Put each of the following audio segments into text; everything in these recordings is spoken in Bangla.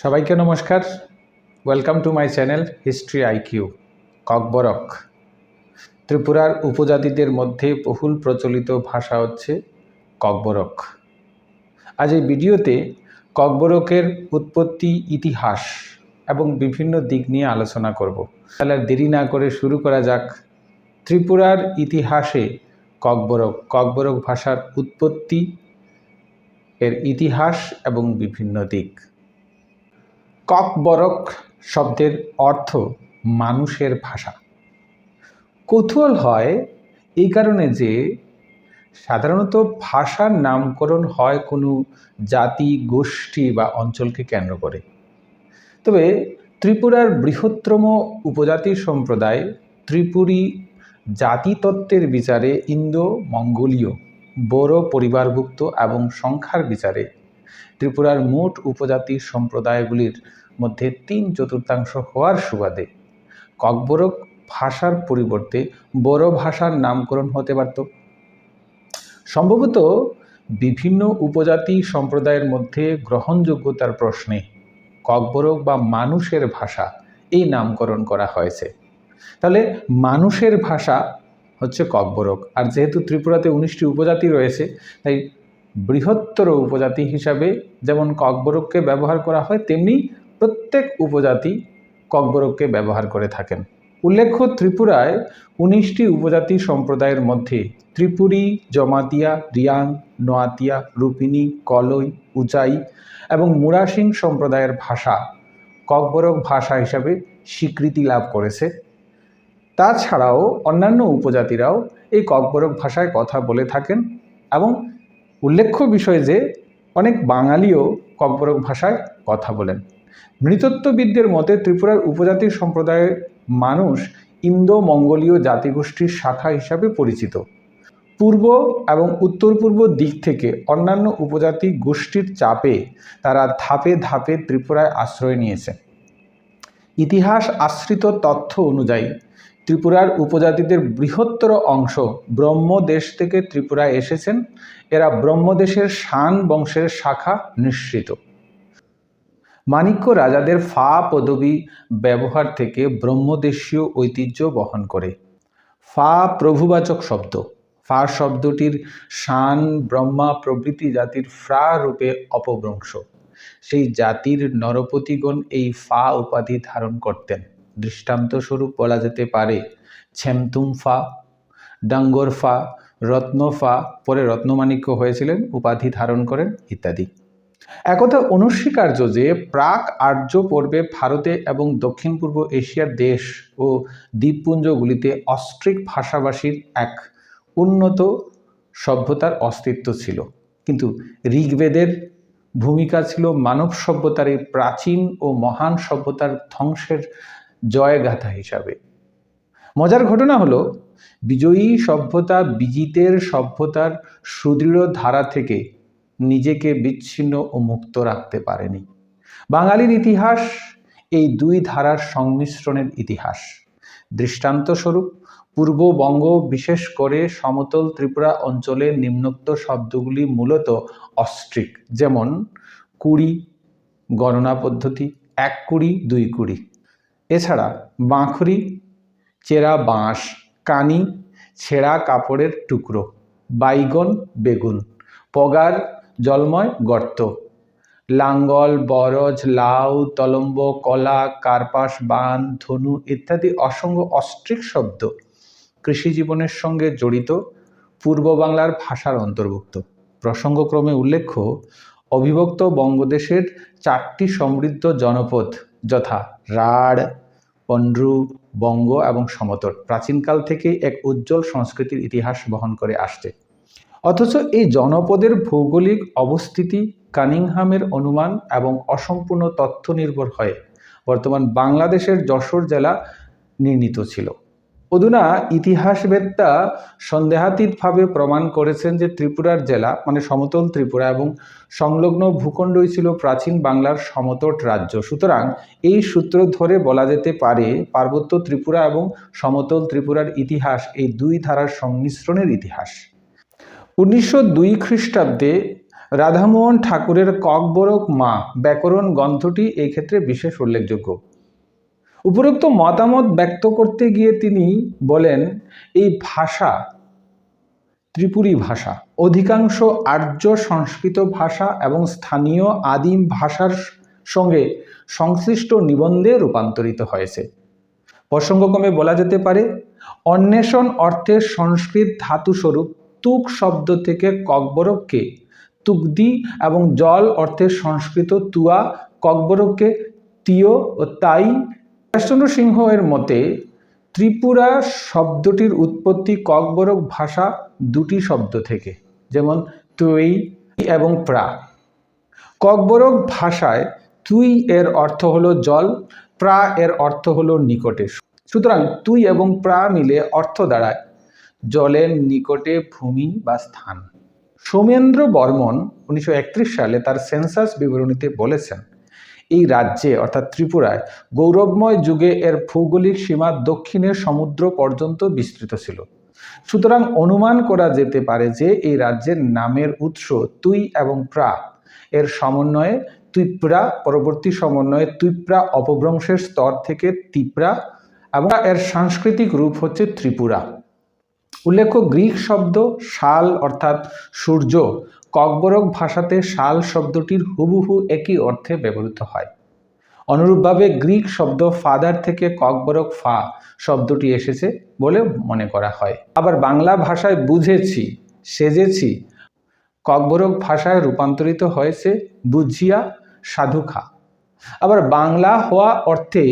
সবাইকে নমস্কার। Welcome to my channel history IQ Kokborok. ত্রিপুরার উপজাতিদের মধ্যে বহুল প্রচলিত ভাষা হচ্ছে ককবরক। আজ এই ভিডিওতে ককবরকের উৎপত্তি, ইতিহাস এবং বিভিন্ন দিক নিয়ে আলোচনা করব। তাহলে দেরি না করে শুরু করা যাক। ত্রিপুরার ইতিহাসে ককবরক ককবরক ভাষার উৎপত্তি, এর ইতিহাস এবং বিভিন্ন দিক। ককবরক শব্দের অর্থ মানুষের ভাষা। কৌতূহল হয় এই কারণে যে সাধারণত ভাষার নামকরণ হয় কোনো জাতি, গোষ্ঠী বা অঞ্চলকে কেন্দ্র করে। তবে ত্রিপুরার বৃহত্তম উপজাতি সম্প্রদায় ত্রিপুরী জাতিতত্ত্বের বিচারে ইন্দো মঙ্গোলীয় বড় পরিবারভুক্ত এবং সংখ্যার বিচারে ত্রিপুরার মোট উপজাতি সম্প্রদায়গুলির মধ্যে তিন চতুর্থাংশ হওয়ার সুবাদে। ককবরক ভাষার পরিবর্তে বড় ভাষার নামকরণ হতে পারত। সম্ভবত বিভিন্ন উপজাতি সম্প্রদায়ের মধ্যে গ্রহণযোগ্যতার প্রশ্নে ককবরক বা মানুষের ভাষা এই নামকরণ করা হয়েছে। তাহলে মানুষের ভাষা হচ্ছে ককবরক। আর যেহেতু ত্রিপুরাতে উনিশটি উপজাতি রয়েছে, তাই বৃহত্তর উপজাতি হিসাবে যেমন ককবরককে ব্যবহার করা হয়, তেমনি প্রত্যেক উপজাতি ককবরককে ব্যবহার করে থাকেন। উল্লেখ্য, ত্রিপুরায় উনিশটি উপজাতি সম্প্রদায়ের মধ্যে ত্রিপুরী, জমাতিয়া, রিয়াং, নোয়াতিয়া, রূপিনী, কলই, উচাই এবং মুরাসিং সম্প্রদায়ের ভাষা ককবরক ভাষা হিসাবে স্বীকৃতি লাভ করেছে। তাছাড়াও অন্যান্য উপজাতিরাও এই ককবরক ভাষায় কথা বলে থাকেন এবং উল্লেখ্য বিষয় যে, অনেক বাঙালিও ককবরক ভাষায় কথা বলেন। নৃতত্ত্ববিদদের মতে ত্রিপুরার উপজাতি সম্প্রদায়ের মানুষ ইন্দো মঙ্গোলীয় জাতিগোষ্ঠীর শাখা হিসাবে পরিচিত। পূর্ব এবং উত্তর পূর্ব দিক থেকে অন্যান্য উপজাতি গোষ্ঠীর চাপে তারা ধাপে ধাপে ত্রিপুরায় আশ্রয় নিয়েছে। ইতিহাস আশ্রিত তথ্য অনুযায়ী ত্রিপুরার উপজাতিদের বৃহত্তর অংশ ব্রহ্মদেশ থেকে ত্রিপুরায় এসেছেন। এরা ব্রহ্মদেশের শান বংশের শাখা নিঃসৃত। মাণিক্য রাজাদের ফা পদবী ব্যবহার থেকে ব্রহ্মদেশীয় ঐতিহ্য বহন করে। ফা প্রভুবাচক শব্দ। ফা শব্দটির শান ব্রহ্মা প্রভৃতি জাতির ফ্রা রূপে অপভ্রংশ। সেই জাতির নরপতিগণ এই ফা উপাধি ধারণ করতেন। দৃষ্টান্তস্বরূপ বলা যেতে পারে। ছেমতুম ফা, ডাঙ্গর ফা, রত্ন ফা, পরে রত্নমাণিক্য হয়েছিলেন, উপাধি ধারণ করেন ইত্যাদি। একথা অনুস্বীকার্য যে প্রাক আর্য পর্বে ভারতে এবং দক্ষিণ পূর্ব এশিয়ার দেশ ও দ্বীপপুঞ্জগুলিতে অস্ট্রিক ভাষাভাষীর এক উন্নত সভ্যতার অস্তিত্ব ছিল। কিন্তু ঋগ্বেদের ভূমিকা ছিল মানব সভ্যতার এই প্রাচীন ও মহান সভ্যতার ধ্বংসের জয়গাথা হিসাবে। মজার ঘটনা হলো, বিজয়ী সভ্যতা বিজিতের সভ্যতার সুদৃঢ় ধারা থেকে নিজেকে বিচ্ছিন্ন ও মুক্ত রাখতে পারেনি। বাঙালির ইতিহাস এই দুই ধারার সংমিশ্রণের ইতিহাস। দৃষ্টান্তস্বরূপ পূর্ববঙ্গ বিশেষ করে সমতল ত্রিপুরা অঞ্চলে নিম্নোক্ত শব্দগুলি মূলত অস্ট্রিক, যেমন কুড়ি, গণনা পদ্ধতি, এক কুড়ি, দুই কুড়ি। এছাড়া বাঁখরি চেরা বাঁশ, কানি, ছেঁড়া কাপড়ের টুকরো, বাইগন, বেগুন, পগার, জলময় গর্ত, লাঙ্গল, বরজ, লাউ, তলম্ব, কলা, কার্পাস, বান, ধনু ইত্যাদি অসংখ্য অস্ট্রিক শব্দ কৃষি জীবনের সঙ্গে জড়িত পূর্ব বাংলার ভাষার অন্তর্ভুক্ত। প্রসঙ্গক্রমে উল্লেখ্য, অবিভক্ত বঙ্গদেশের চারটি সমৃদ্ধ জনপদ যথা রাঢ় পন্ড্রু বঙ্গ এবং সমতট প্রাচীনকাল থেকে এক উজ্জ্বল সংস্কৃতির ইতিহাস বহন করে আসছে। অথচ এই জনপদের ভৌগোলিক অবস্থিতি কানিংহামের অনুমান এবং অসম্পূর্ণ তথ্য নির্ভর হয়ে বর্তমান বাংলাদেশের যশোর জেলা নির্মিত ছিল। অধুনা ইতিহাসবেত্তা সন্দেহাতীতভাবে প্রমাণ করেছেন যে ত্রিপুরার জেলা মানে সমতল ত্রিপুরা এবং সংলগ্ন ভূখণ্ডই ছিল প্রাচীন বাংলার সমতট রাজ্য। সুতরাং এই সূত্র ধরে বলা যেতে পারে পার্বত্য ত্রিপুরা এবং সমতল ত্রিপুরার ইতিহাস এই দুই ধারার সংমিশ্রণের ইতিহাস। উনিশশো দুই খ্রিস্টাব্দে রাধামোহন ঠাকুরের ককবরক মা ব্যাকরণ গ্রন্থটি এই ক্ষেত্রে বিশেষ উল্লেখযোগ্য। উপরোক্ত মতামত ব্যক্ত করতে গিয়ে তিনি বলেন, এই ভাষা, ত্রিপুরী ভাষা, অধিকাংশ আর্য সংস্কৃত ভাষা এবং স্থানীয় আদিম ভাষার সঙ্গে সংশ্লিষ্ট নিবন্ধে রূপান্তরিত হয়েছে। প্রসঙ্গক্রমে বলা যেতে পারে, অন্বেষণ অর্থে সংস্কৃত ধাতুস্বরূপ তুক শব্দ থেকে ককবরককে তুকদি এবং জল অর্থে সংস্কৃত তুয়া, ককবরককে তিয় ও তাই ঈশ্বরচন্দ্র সিংহ এর মতে, ত্রিপুরা শব্দটির উৎপত্তি ককবরক ভাষা দুটি শব্দ থেকে, যেমন তুই এবং প্রা। ককবরক ভাষায় তুই এর অর্থ হলো জল, প্রা এর অর্থ হলো নিকটে। সুতরাং তুই এবং প্রা মিলে অর্থ দাঁড়ায়, জলের নিকটে ভূমি বা স্থান। সোমেন্দ্র বর্মন উনিশশো একত্রিশ সালে তার সেন্সাস বিবরণীতে বলেছেন এই রাজ্যে, অর্থাৎ ত্রিপুরায়, গৌরবময় যুগে এর ভৌগোলিক সীমা দক্ষিণের সমুদ্র পর্যন্ত বিস্তৃত ছিল। সুতরাং অনুমান করা যেতে পারে যে এই রাজ্যের নামের উৎস তুই এবং প্রা। এর সমন্বয়ে তুইপ্রা পরবর্তী সমন্বয়ে তুইপ্রা অপভ্রংশের স্তর থেকে তিপ্রা এবং এর সাংস্কৃতিক রূপ হচ্ছে ত্রিপুরা। উল্লেখ্য, গ্রিক শব্দ শাল অর্থাৎ সূর্য ককবরক ভাষাতে শাল শব্দটির হুবহু একই অর্থে ব্যবহৃত হয়। অনুরূপভাবে গ্রিক শব্দ ফাদার থেকে ককবরক ফা শব্দটি এসেছে বলে মনে করা হয়। আবার বাংলা ভাষায় বুঝেছি, সেজেছি, ককবরক ভাষায় রূপান্তরিত হয়েছে বুঝিয়া সাধুখা। আবার বাংলা হওয়া অর্থে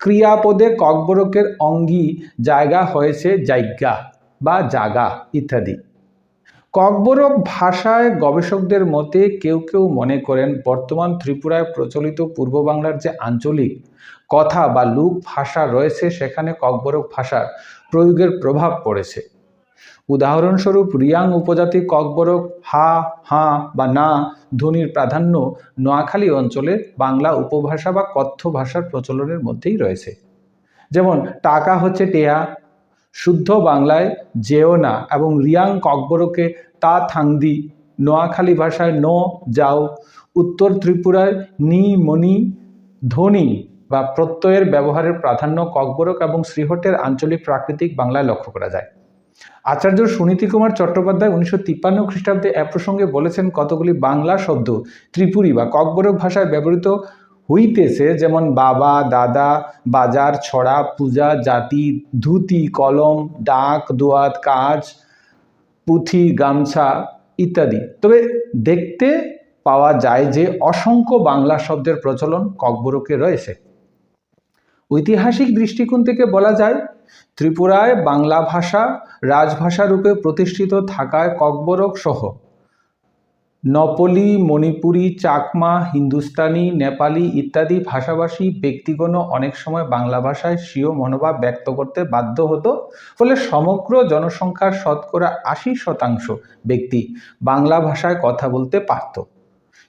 ক্রিয়াপদে ককবরকের অঙ্গী জায়গা হয়েছে জায়গা বা জাগা ইত্যাদি। ককবরক ভাষায় গবেষকদের মতে কেউ কেউ মনে করেন বর্তমান ত্রিপুরায় প্রচলিত পূর্ব বাংলার যে আঞ্চলিক কথা বা লুক ভাষা রয়েছে, সেখানে ককবরক ভাষার প্রয়োগের প্রভাব পড়েছে। উদাহরণস্বরূপ রিয়াং উপজাতি ককবরক হা হা বা না ধ্বনির প্রাধান্য নোয়াখালী অঞ্চলে বাংলা উপভাষা বা কথ্য ভাষার প্রচলনের মধ্যেই রয়েছে। যেমন, টাকা হচ্ছে টেয়া শুদ্ধ বাংলায় যেও না এবং রিয়াং ককবরকে তা থাংদি, নোয়াখালী ভাষায় ন যাও, উত্তর ত্রিপুরায় নি মনি ধ্বনি বা প্রত্যয়ের ব্যবহারের প্রাধান্য ককবরক এবং শ্রীহটের আঞ্চলিক প্রাকৃতিক বাংলায় লক্ষ্য করা যায়। আচার্য সুনীতি কুমার চট্টোপাধ্যায় উনিশশো তিপ্পান্ন খ্রিস্টাব্দে এ প্রসঙ্গে বলেছেন, কতগুলি বাংলা শব্দ ত্রিপুরী বা ককবরক ভাষায় ব্যবহৃত হইতেছে, যেমন বাবা, দাদা, বাজার, ছড়া, পূজা, জাতি, ধুতি, কলম, ডাক, দোয়াত, কাজ, পুঁথি, গামছা ইত্যাদি। তবে দেখতে পাওয়া যায় যে অসংখ্য বাংলা শব্দের প্রচলন ককবরকে রয়েছে। ঐতিহাসিক দৃষ্টিকোণ থেকে বলা যায়, ত্রিপুরায় বাংলা ভাষা রাজভাষা রূপে প্রতিষ্ঠিত থাকায় ককবরক সহ নপলি, মণিপুরি, চাকমা, হিন্দুস্তানি, নেপালি ইত্যাদি ভাষাভাষী ব্যক্তিগণ অনেক সময় বাংলা ভাষায় স্বীয় মনোভাব ব্যক্ত করতে বাধ্য হতো, ফলে সমগ্র জনসংখ্যার শতকরা আশি শতাংশ ব্যক্তি বাংলা ভাষায় কথা বলতে পারত।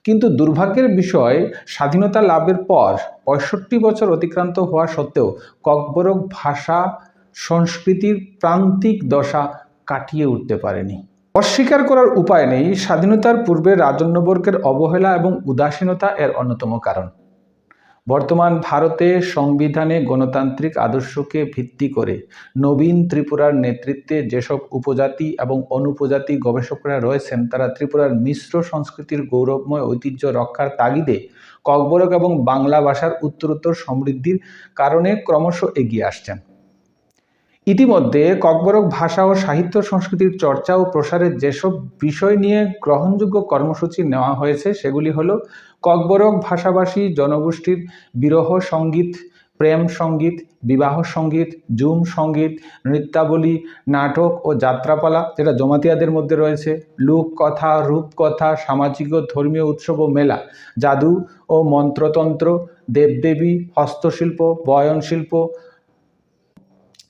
কিন্তু দুর্ভাগ্যের বিষয়, স্বাধীনতা লাভের পর পঁয়ষট্টি বছর অতিক্রান্ত হওয়া সত্ত্বেও ককবরক ভাষা সংস্কৃতির প্রান্তিক দশা কাটিয়ে উঠতে পারেনি। অস্বীকার করার উপায় নেই স্বাধীনতার পূর্বে রাজন্যবর্গের অবহেলা এবং উদাসীনতা এর অন্যতম কারণ। বর্তমান ভারতে সংবিধানে গণতান্ত্রিক আদর্শকে ভিত্তি করে নবীন ত্রিপুরার নেতৃত্বে যেসব উপজাতি এবং অনুপজাতি গবেষকরা রয়েছেন, তারা ত্রিপুরার মিশ্র সংস্কৃতির গৌরবময় ঐতিহ্য রক্ষার তাগিদে ককবরক এবং বাংলা ভাষার উত্তরোত্তর সমৃদ্ধির কারণে ক্রমশ এগিয়ে আসছেন। ইতিমধ্যে ককবরক ভাষা ও সাহিত্য সংস্কৃতির চর্চা ও প্রসারের যেসব বিষয় নিয়ে গ্রহণযোগ্য কর্মসূচি নেওয়া হয়েছে, সেগুলি হল ককবরক ভাষাভাষী জনগোষ্ঠীর বিরহ সংগীত, প্রেম সংগীত, বিবাহ সংগীত, জুম সংগীত, নৃত্যাবলী, নাটক ও যাত্রাপালা, যেটা জমাতিয়াদের মধ্যে রয়েছে, লোককথা, রূপকথা, সামাজিক ও ধর্মীয় উৎসব ও মেলা, জাদু ও মন্ত্রতন্ত্র, দেবদেবী, হস্তশিল্প, বয়নশিল্প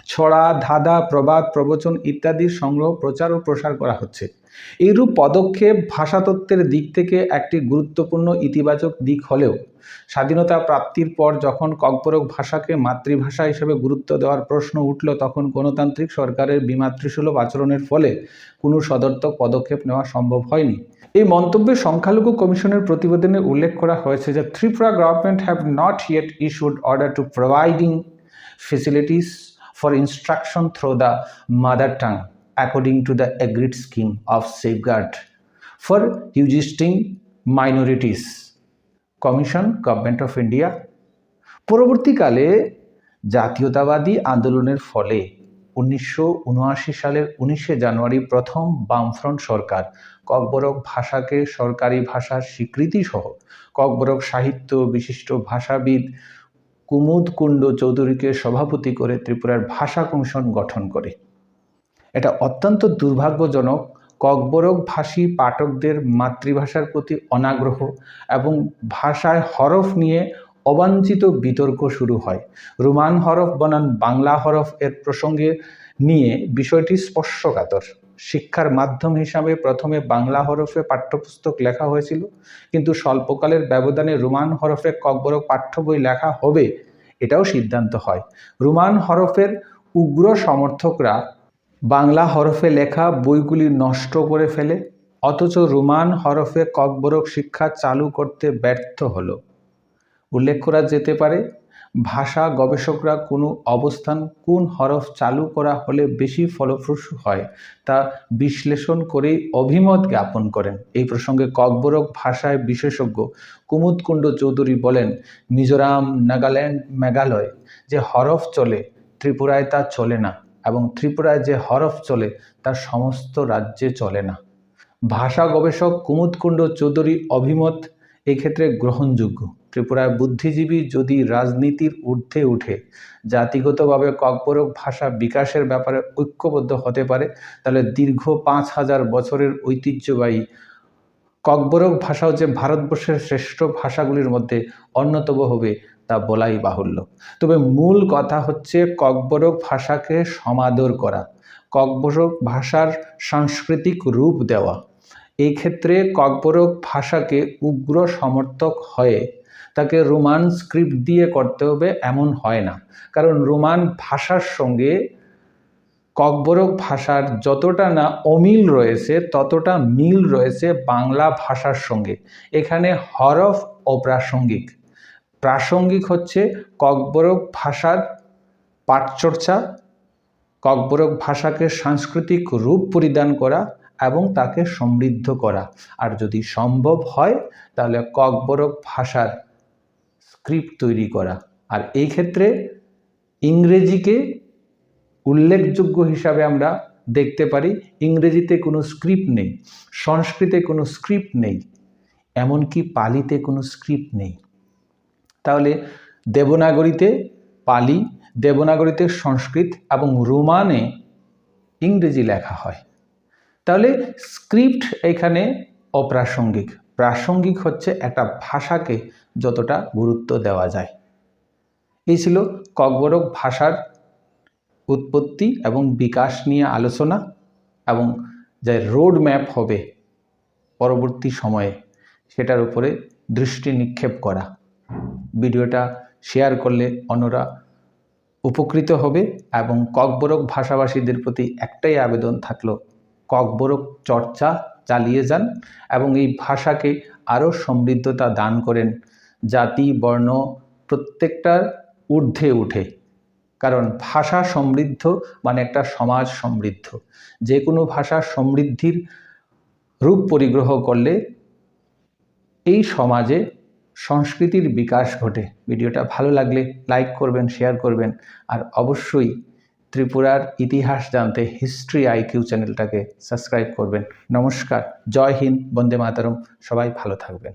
ছড়া, ধাঁধা, প্রবাদ, প্রবচন ইত্যাদির সংগ্রহ, প্রচার ও প্রসার করা হচ্ছে। এইরূপ পদক্ষেপ ভাষাতত্ত্বের দিক থেকে একটি গুরুত্বপূর্ণ ইতিবাচক দিক হলেও স্বাধীনতা প্রাপ্তির পর যখন ককবরক ভাষাকে মাতৃভাষা হিসেবে গুরুত্ব দেওয়ার প্রশ্ন উঠল, তখন গণতান্ত্রিক সরকারের বিমাতৃসুলভ আচরণের ফলে কোনো সদর্থক পদক্ষেপ নেওয়া সম্ভব হয়নি। এই মন্তব্যে সংখ্যালঘু কমিশনের প্রতিবেদনে উল্লেখ করা হয়েছে যে, Tripura government have not yet issued order to providing facilities for instruction through the mother tongue according to the agreed scheme of safeguard for existing minorities commission government of India পরবর্তীকালে জাতীয়তাবাদী আন্দোলনের ফলে উনিশশো উনআশি সালের উনিশে জানুয়ারি প্রথম বামফ্রন্ট সরকার, ককবরক ভাষাকে সরকারি ভাষার স্বীকৃতি সহ ককবরক সাহিত্য বিশিষ্ট ভাষাবিদ কুমুদ কুণ্ড চৌধুরীকে সভাপতি করে ত্রিপুরার ভাষা কমিশন গঠন করে। এটা অত্যন্ত দুর্ভাগ্যজনক, ককবরক ভাষী পাঠকদের মাতৃভাষার প্রতি অনাগ্রহ এবং ভাষায় হরফ নিয়ে অবাঞ্ছিত বিতর্ক শুরু হয়। রোমান হরফ বনান বাংলা হরফ এর প্রসঙ্গে নিয়ে বিষয়টি স্পর্শকাতর। শিক্ষার মাধ্যম হিসাবে প্রথমে বাংলা হরফে পাঠ্যপুস্তক লেখা হয়েছিল, কিন্তু স্বল্পকালের ব্যবধানে রোমান হরফে ককবরক পাঠ্য বই লেখা হবে এটাও সিদ্ধান্ত হয়। রোমান হরফের উগ্র সমর্থকরা বাংলা হরফে লেখা বইগুলি নষ্ট করে ফেলে, অথচ রোমান হরফে ককবরক শিক্ষা চালু করতে ব্যর্থ হলো। উল্লেখ করা যেতে পারে ভাষা গবেষকরা কোনো অবস্থান কোন হরফ চালু করা হলে বেশি ফলপ্রসূ হয় তা বিশ্লেষণ করেই অভিমত জ্ঞাপন করেন। এই প্রসঙ্গে ককবরক ভাষায় বিশেষজ্ঞ কুমুদকুণ্ড চৌধুরী বলেন, মিজোরাম নাগাল্যান্ড মেঘালয় যে হরফ চলে, ত্রিপুরায় তা চলে না এবং ত্রিপুরায় যে হরফ চলে, তা সমস্ত রাজ্যে চলে না। ভাষা গবেষক কুমুদকুণ্ড চৌধুরী অভিমত এক্ষেত্রে গ্রহণযোগ্য। ত্রিপুরায় বুদ্ধিজীবী যদি রাজনীতির ঊর্ধ্বে উঠে, জাতিগতভাবে ককবরক ভাষা বিকাশের ব্যাপারে ঐক্যবদ্ধ হতে পারে, তাহলে দীর্ঘ পাঁচ হাজার বছরের ঐতিহ্যবাহী ককবরক ভাষাও যে ভারতবর্ষের শ্রেষ্ঠ ভাষাগুলির মধ্যে অন্যতম হবে তা বলাই বাহুল্য। তবে মূল কথা হচ্ছে ককবরক ভাষাকে সমাদর করা ককবরক ভাষার সাংস্কৃতিক রূপ দেওয়া। এই ক্ষেত্রে ককবরক ভাষাকে উগ্র সমর্থক হয়ে তাকে রোমান স্ক্রিপ্ট দিয়ে করতে হবে এমন হয় না। কারণ রোমান ভাষার সঙ্গে ককবরক ভাষার যতটা না অমিল রয়েছে, ততটা মিল রয়েছে বাংলা ভাষার সঙ্গে। এখানে হরফ অপ্রাসঙ্গিক। প্রাসঙ্গিক হচ্ছে ককবরক ভাষার পাঠচর্চা, ককবরক ভাষাকে সাংস্কৃতিক রূপ পরিধান করা এবং তাকে সমৃদ্ধ করা। আর যদি সম্ভব হয়, তাহলে ককবরক ভাষার স্ক্রিপ্ট তৈরি করা। আর এই ক্ষেত্রে ইংরেজিকে উল্লেখযোগ্য হিসাবে আমরা দেখতে পারি। ইংরেজিতে কোনো স্ক্রিপ্ট নেই, সংস্কৃতে কোনো স্ক্রিপ্ট নেই, এমনকি পালিতে কোনো স্ক্রিপ্ট নেই। তাহলে দেবনাগরীতে পালি, দেবনাগরীতে সংস্কৃত এবং রোমানে ইংরেজি লেখা হয়। তাহলে স্ক্রিপ্ট এখানে অপ্রাসঙ্গিক। প্রাসঙ্গিক হচ্ছে একটা ভাষাকে যতটা গুরুত্ব দেওয়া যায়। এই ছিল ককবরক ভাষার উৎপত্তি এবং বিকাশ নিয়ে আলোচনা এবং যে রোড ম্যাপ হবে পরবর্তী সময়ে সেটার উপরে দৃষ্টি নিক্ষেপ করা। ভিডিওটা শেয়ার করলে অন্যরা উপকৃত হবে এবং ককবরক ভাষাভাষীদের প্রতি একটাই আবেদন থাকল, ককবরক চর্চা চালিয়ে যান এবং এই ভাষাকে আরও সমৃদ্ধতা দান করেন। জাতি, বর্ণ প্রত্যেকটার ঊর্ধ্বে উঠে। কারণ ভাষা সমৃদ্ধ মানে একটা সমাজ সমৃদ্ধ। যে কোনো ভাষা সমৃদ্ধির রূপ পরিগ্রহ করলে এই সমাজে সংস্কৃতির বিকাশ ঘটে। ভিডিওটা ভালো লাগলে লাইক করবেন, শেয়ার করবেন। আর অবশ্যই ত্রিপুরার ইতিহাস জানতে হিস্ট্রি আইকিউ চ্যানেলটাকে সাবস্ক্রাইব করবেন। নমস্কার, জয় হিন্দ, বন্দে মাতারম, সবাই ভালো থাকবেন।